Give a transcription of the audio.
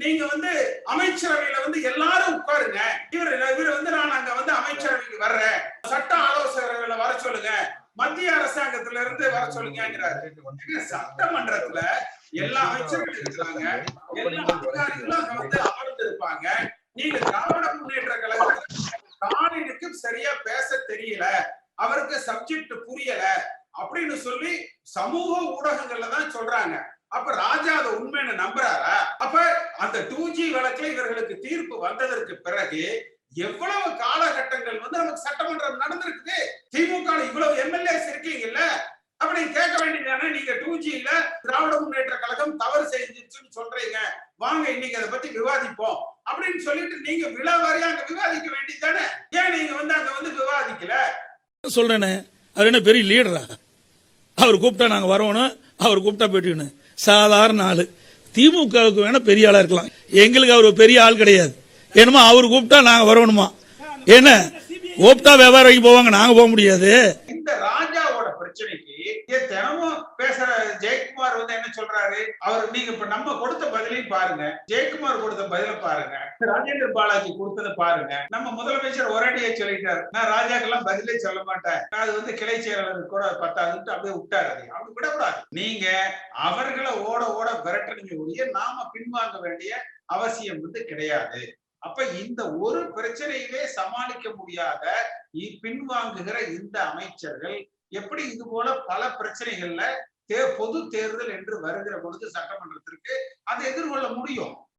நீங்க வந்து அமைச்சரவையில வந்து எல்லாரும் உட்காருங்க. இவர் இவர் வந்து நான் அங்க வந்து அமைச்சரவைக்கு வர்றேன். சட்ட ஆலோசகர்களை வர சொல்லுங்க. மத்திய அரசாங்கத்துல இருந்து வர சொல்லுங்கிறாரு சட்டமன்றத்துல எல்லா அமைச்சர்களும் இருக்கிறாங்க. எல்லா அதிகாரிகளும் அங்க வந்து அமர்ந்து இருப்பாங்க நீங்க திராவிட முன்னேற்ற கழகத்துல ஸ்டாலினுக்கு சரியா பேச தெரியல. அவருக்கு சப்ஜெக்ட் புரியல அப்படின்னு சொல்லி சமூக ஊடகங்கள்ல தான் சொல்றாங்க. அப்ப ராஜா அதை உண்மைன்னு நம்புறாரா? அப்ப அந்த டூ ஜி வழக்குல இவர்களுக்கு தீர்ப்பு வந்ததற்கு பிறகு எவ்வளவு காலகட்டங்கள் வந்து நமக்கு சட்டமன்றம் நடந்திருக்குது? திமுக இவ்வளவு எம்எல்ஏஸ் இருக்கீங்கல்ல? அப்படி கேட்க வேண்டியதானே நீங்க டூ ஜில திராவிட முன்னேற்ற கழகம் தவறு செஞ்சிருச்சுன்னு சொல்றீங்க. வாங்க இன்னைக்கு அதை பத்தி விவாதிப்போம். அப்படின்னு சொல்லிட்டு நீங்க விழாவாரியா அங்க விவாதிக்க வேண்டியதானே ஏன் நீங்க வந்து அங்க வந்து விவாதிக்கல? சொல்றேனே. அவர் என்ன பெரிய லீடரா அவர் கூப்பிட்டா நாங்க வரணும் அவர் கூப்பிட்டா போயிட்டு சாதாரண ஆளு. திமுகவுக்கு வேணா பெரிய ஆளா இருக்கலாம். எங்களுக்கு அவர் பெரிய ஆள் கிடையாது. என்னமோ அவர் கூப்பிட்டா நாங்க வரணுமா? என்ன? கூப்பிட்டா வியாபாரம் போவாங்க நாங்க போக முடியாது. பிரச்சனைக்கு ஏன் தினமும் பேசுற ஜெயக்குமார் வந்து என்ன சொல்றாரு? அவர் நீங்க இப்ப நம்ம கொடுத்த பதிலையும் பாருங்க. ஜெயக்குமார் கொடுத்த பதில பாருங்க. ராஜேந்திர பாலாஜி கொடுத்ததை பாருங்க. நம்ம முதலமைச்சர் ஒரேடியே சொல்லிட்டாரு. நான் ராஜாக்கெல்லாம் பதிலே சொல்ல மாட்டேன். அது வந்து கிளை செயலாளர் கூட பத்தாதுன்ட்டு அப்படியே விட்டாரு அதை. அப்படி விடக்கூடாது. நீங்க அவர்களை ஓட ஓட விரட்டணுமே ஒழிய நாம பின்வாங்க வேண்டிய அவசியம் வந்து கிடையாது. அப்ப இந்த ஒரு பிரச்சனையிலே சமாளிக்க முடியாத பின்வாங்குகிற இந்த அமைச்சர்கள் எப்படி இது போல பல பிரச்சனைகள்ல தே பொது தேர்தல் என்று வருகிற பொழுது சட்டமன்றத்திற்கு அதை எதிர்கொள்ள முடியும்?